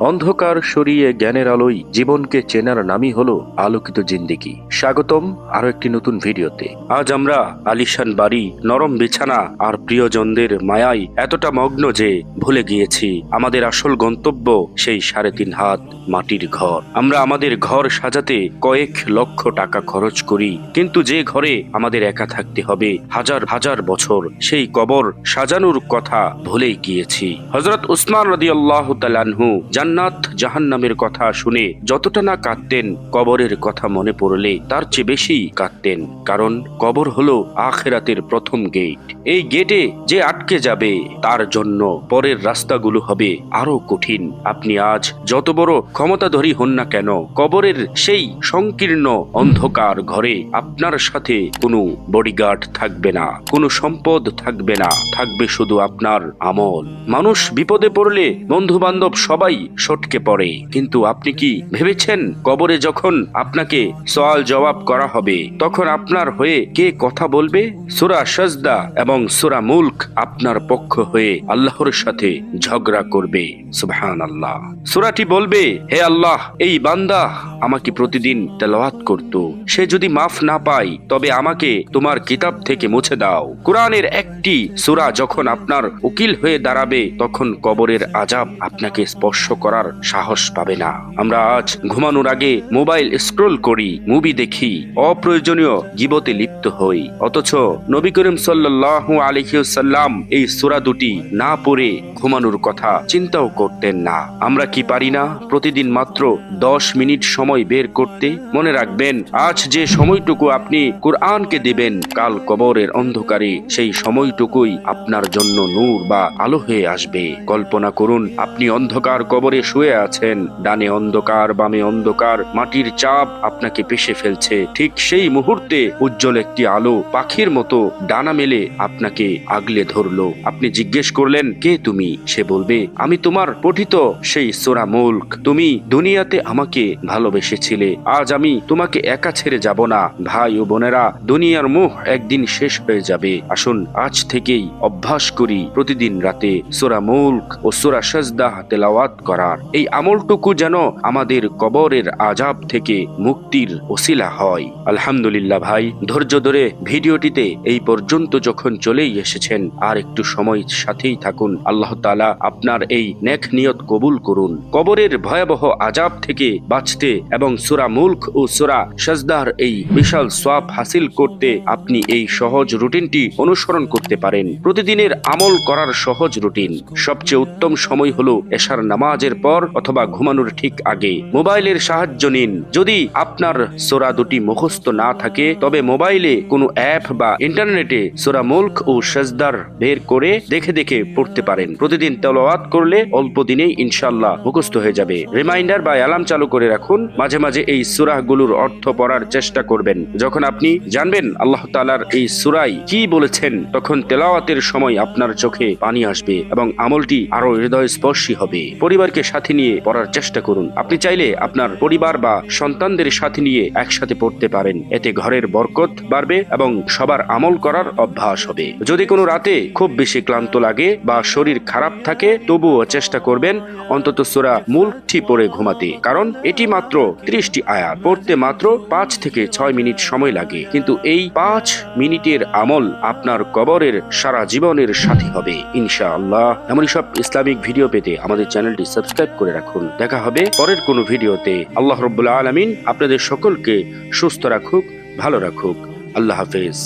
অন্ধকার সরিয়ে জ্ঞানের আলোয় জীবনকে চেনার নামই হলো আলোকিত জিন্দিগি। স্বাগতম আরও একটি নতুন ভিডিওতে। আজ আমরা আলিশান বাড়ি, নরম বিছানা আর প্রিয়জনদের মায়ায় এতটা মগ্ন যে ভুলে গিয়েছি। আমাদের আসল গন্তব্য সেই সাড়ে তিন হাত মাটির ঘর। আমরা আমাদের ঘর সাজাতে কয়েক লক্ষ টাকা খরচ করি, কিন্তু যে ঘরে আমাদের একা থাকতে হবে হাজার হাজার বছর, সেই কবর সাজানোর কথা ভুলেই গিয়েছি। হজরত উসমান রদি আল্লাহ তালানহু জান্নাত জাহান্নামের কথা শুনে যতটা না কাঁদতেন, কবরের কথা মনে পড়লে তার চেয়ে বেশি কাঁদতেন। কারণ কবর হলো আখেরাতের প্রথম গেট। এই গেটে যে আটকে যাবে, তার জন্য পরের রাস্তাগুলো হবে আরও কঠিন। আপনি আজ যত বড় ক্ষমতাধরী হন না কেন, কবরের সেই সংকীর্ণ অন্ধকার ঘরে আপনার সাথে কোনো বডিগার্ড থাকবে না, কোনো সম্পদ থাকবে না। থাকবে শুধু আপনার আমল। মানুষ বিপদে পড়লে বন্ধু বান্ধব সবাই সটকে পড়ে। কিন্তু আপনি কি ভেবেছেন, কবরে যখন আপনাকে সওয়াল জবাব করা হবে, তখন আপনার হয়ে কে কথা বলবে? সুরা সাজদা এবং সুরা মুলক আপনার পক্ষ হয়ে আল্লাহর সাথে ঝগড়া করবে। সুবহান আল্লাহ সুরাটি বলবে, হে আল্লাহ, এই বান্দা আমাকে প্রতিদিন তেলাওয়াত করত। সে যদি মাফ না পায়, তবে আমাকে তোমার কিতাব থেকে মুছে দাও। কোরআনের একটি সুরা যখন আপনার উকিল হয়ে দাঁড়াবে, তখন কবরের আজাব আপনাকে স্পর্শ করার সাহস পাবে না। আমরা আজ ঘুমানোর আগে মোবাইল স্ক্রোল করি, মুভি দেখি, অপ্রয়োজনীয় গিবতে লিপ্ত হই। অথচ নবী করিম সাল্লাহ আলহিউসাল্লাম এই সুরা দুটি না পড়ে ঘুমানোর কথা চিন্তাও করতেন না। আমরা কি পারি না প্রতিদিন মাত্র দশ মিনিট সময় বের করতে? মনে রাখবেন, আজ যে সময়টুকু আপনি কোরআনকে দেবেন, কাল কবরের অন্ধকারে সেই সময়টুকুই আপনার জন্য নূর বা আলো হয়ে আসবে। কল্পনা করুন, আপনি অন্ধকার কবরে শুয়ে আছেন। ডানে অন্ধকার, বামে অন্ধকার, মাটির চাপ আপনাকে পেশে ফেলছে। ঠিক সেই মুহূর্তে উজ্জ্বল একটি আলো পাখির মতো ডানা মেলে আপনাকে আগলে ধরলো। আপনি জিজ্ঞেস করলেন, কে তুমি? সে বলবে, আমি তোমার পঠিত সেই সোরা মুল্ক। তুমি দুনিয়াতে আমাকে ভালোবেসেছিলে। আজ আমি তোমাকে একা ছেড়ে যাব না। ভাই ও বোনেরা, দুনিয়ার মুখ একদিন শেষ হয়ে যাবে। আসুন, আজ থেকেই অভ্যাস করি প্রতিদিন রাতে সোরা মুল্ক ও সোরা সাজদা তেলাওয়াত করার। এই আমলটুকু যেন আমাদের কবরের আজাব থেকে মুক্তির ওসিলা হয়। আলহামদুলিল্লাহ ভাই, ধৈর্য ধরে ভিডিওটিতে এই পর্যন্ত যখন চলেই এসেছেন, আর একটু সময় সাথেই থাকুন। আল্লাহ তালা আপনার এই নেক নিয়ত কবুল করুন। কবরের ভয়াবহ আজাব থেকে বাঁচতে এবং সুরা মুল্ক ও সুরা সাজদার এই বিশাল সোয়াব হাসিল করতে আপনি এই সহজ রুটিনটি অনুসরণ করতে পারেন। প্রতিদিনের আমল করার সহজ রুটিন। সবচেয়ে উত্তম সময় হলো এশার নামাজের পর অথবা ঘুমানোর ঠিক আগে মোবাইলের সাহায্য নিন। যদি আপনার সোরা দুটি মুখস্থ না থাকে, তবে মোবাইলে কোনো অ্যাপ বা ইন্টারনেটে সোরা মুল্ক ও সাজদার বের করে দেখে দেখে পড়তে পারেন। প্রতিদিন তেলাওয়াত করলে অল্প দিনেই ইনশাল্লাহ মুখস্থ হয়ে যাবে। রিমাইন্ডার বা অ্যালার্ম চালু করে রাখুন। মাঝে মাঝে এই সুরাহগুলোর অর্থ পড়ার চেষ্টা করবেন। যখন আপনি জানবেন আল্লাহ তালার এই সুরাই কি বলেছেন, তখন তেলাওয়াতের সময় আপনার চোখে পানি আসবে এবং আমলটি আরও হৃদয় স্পর্শী হবে। পরিবারকে সাথে নিয়ে পড়ার চেষ্টা করুন। আপনি চাইলে আপনার পরিবার বা সন্তানদের সাথে নিয়ে একসাথে পড়তে পারেন। এতে ঘরের বরকত বাড়বে এবং সবার আমল করার অভ্যাস হবে। যদি কোনো রাতে খুব বেশি ক্লান্ত লাগে বা শরীর খারাপ থাকে, তবুও চেষ্টা করবেন অন্তত সুরা মূলটি পড়ে ঘুমাতে। কারণ এটি মাত্র ত্রিশটি আয়াত। পড়তে মাত্র পাঁচ থেকে ছয় মিনিট সময় লাগে। কিন্তু এই পাঁচ মিনিটের আমল আপনার কবরের সারা জীবনের সাথী হবে। ইনশাআল্লাহ। এমনই সব ইসলামিক ভিডিও পেতে আমাদের চ্যানেলটি সাবস্ক্রাইব করে রাখুন। দেখা হবে পরের কোনো ভিডিওতে। আল্লাহ রব্বুল্লা আলমিন আপনাদের সকলকে সুস্থ রাখুক, ভালো রাখুক। আল্লাহ হাফেজ।